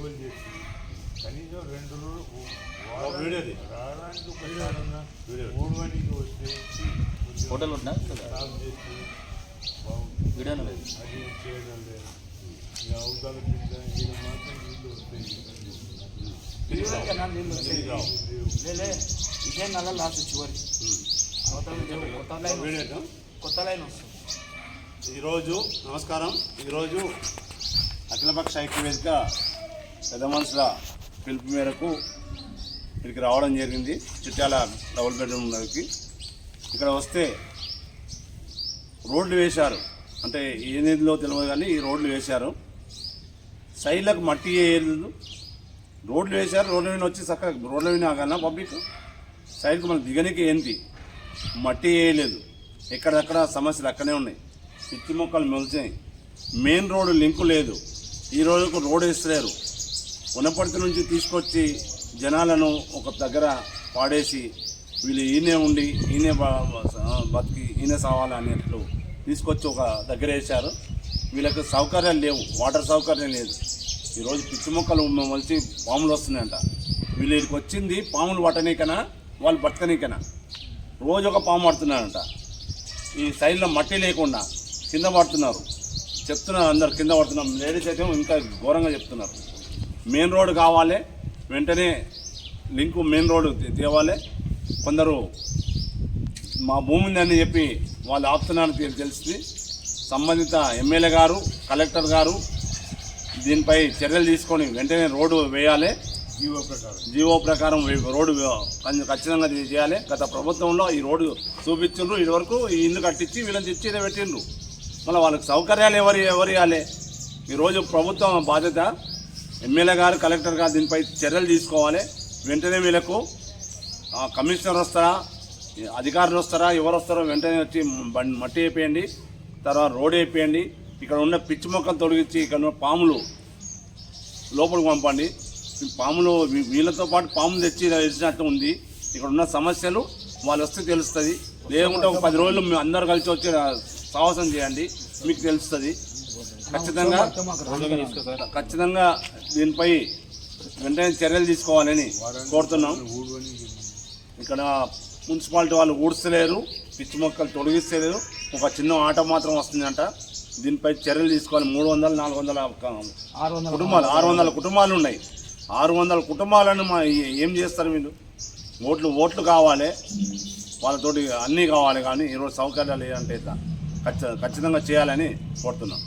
Level చేసి. కనీసం రెండు రోజులు మూడు గంటలకి వస్తే హోటల్ చేసి వీడియోను లేదు. అది చేయడం లేదు. ఇక అవతాల కింద వీళ్ళు మాత్రం నీళ్ళు ఇదే నల్ల లాస్ట్ చివరి. కొత్త లైన్ కొత్త లైన్ వస్తుంది. ఈరోజు నమస్కారం. ఈరోజు అఖిలపక్ష ఐక్యవేదిక పెద్ద మనుషుల పిలుపు మేరకు ఇక్కడికి రావడం జరిగింది. చిట్యాల డబుల్ బెడ్రూమ్ దగ్గరికి ఇక్కడ వస్తే రోడ్లు వేశారు. అంటే ఏ నిధిలో తెలియదు కానీ ఈ రోడ్లు వేశారు. సైడ్లకు మట్టి వేయలేదు. రోడ్లు వేశారు. రోడ్ల మీద వచ్చి చక్కగా రోడ్ల మీద కన్నా పబ్లిక్? సైడ్కి మనం దిగనికి ఏంటి మట్టి వేయలేదు. ఎక్కడెక్కడ సమస్యలు అక్కడే ఉన్నాయి. పిచ్చి మొక్కలు మొలిచాయి. మెయిన్ రోడ్డు లింకు లేదు. ఈ రోజుకు రోడ్ వేస్తలేరు. ఉన్నపర్తి నుంచి తీసుకొచ్చి జనాలను ఒక దగ్గర పాడేసి వీళ్ళు ఈయనే ఉండి ఈయనే బతికి ఈయనే సావాలి అన్నట్లు తీసుకొచ్చి ఒక దగ్గర వేశారు. వీళ్ళకి సౌకర్యాలు లేవు వాటర్ సౌకర్యం లేదు. ఈరోజు పిచ్చి మొక్కలు మొలిచి పాములు వస్తున్నాయంట. వీళ్ళకి వచ్చింది పాములు పట్టనీకనా వాళ్ళు బతకనీకనా? రోజు ఒక పాము పడుతున్నారంట ఈ సైడ్లో మట్టి లేకుండా కింద పడుతున్నారు. చెప్తున్నారు అందరు కింద పడుతున్నాం లేడీస్ అయితే ఇంకా ఘోరంగా చెప్తున్నారు. మెయిన్ రోడ్ కావాలి. వెంటనే లింకు మెయిన్ రోడ్ తేవాలి. కొందరు మా భూమి ఉందని చెప్పి వాళ్ళు ఆపుతున్నారని తెలి- తెలిసింది సంబంధిత ఎమ్మెల్యే గారు కలెక్టర్ గారు దీనిపై చర్యలు తీసుకొని వెంటనే రోడ్డు వేయాలి. జీవో ప్రకారం. జీవో ప్రకారం రోడ్డు ఖచ్చితంగా చేయాలి. గత ప్రభుత్వంలో ఈ రోడ్డు చూపించిండ్రు. ఇది వరకు ఈ ఇల్లు కట్టించి వీళ్ళని తెచ్చి పెట్టిండ్రు. మళ్ళీ వాళ్ళకి సౌకర్యాలు ఎవరు ఎవరు ఇవ్వాలి? ఈరోజు ప్రభుత్వం బాధ్యత. ఎమ్మెల్యే గారు కలెక్టర్ గారు దీనిపై చర్యలు తీసుకోవాలి. వెంటనే వీళ్ళకు కమిషనర్ వస్తారా అధికారులు వస్తారా ఎవరు వస్తారో వెంటనే వచ్చి మట్టి వేపేయండి తర్వాత రోడ్ వేపేయండి ఇక్కడ ఉన్న పిచ్చి మొక్కలు తొలగించి ఇక్కడ ఉన్న పాములు లోపలికి పంపండి. పాములు వీళ్ళతో పాటు పాములు తెచ్చి ఇలా ఉంది. ఇక్కడ ఉన్న సమస్యలు వాళ్ళు వస్తే తెలుస్తుంది. లేకుంటే ఒక పది రోజులు మేము అందరు కలిసి వచ్చి సాహసం చేయండి. మీకు తెలుస్తుంది. ఖచ్చితంగా ఖచ్చితంగా దీనిపై వెంటనే చర్యలు తీసుకోవాలని కోరుతున్నాం. ఇక్కడ మున్సిపాలిటీ వాళ్ళు ఊడ్చలేరు పిచ్చి మొక్కలు తొలగిస్తలేరు. ఒక చిన్న ఆట మాత్రం వస్తుందంట. దీనిపై చర్యలు తీసుకోవాలి. మూడు వందలు నాలుగు వందల కుటుంబాలు ఆరు వందల కుటుంబాలు ఉన్నాయి. ఆరు వందల కుటుంబాలను మా ఏం చేస్తారు వీళ్ళు? ఓట్లు ఓట్లు కావాలి. వాళ్ళతోటి అన్నీ కావాలి కానీ ఈరోజు సౌకర్యాలు ఏంటంటే ఖచ్చితంగా చేయాలని కోరుతున్నాం.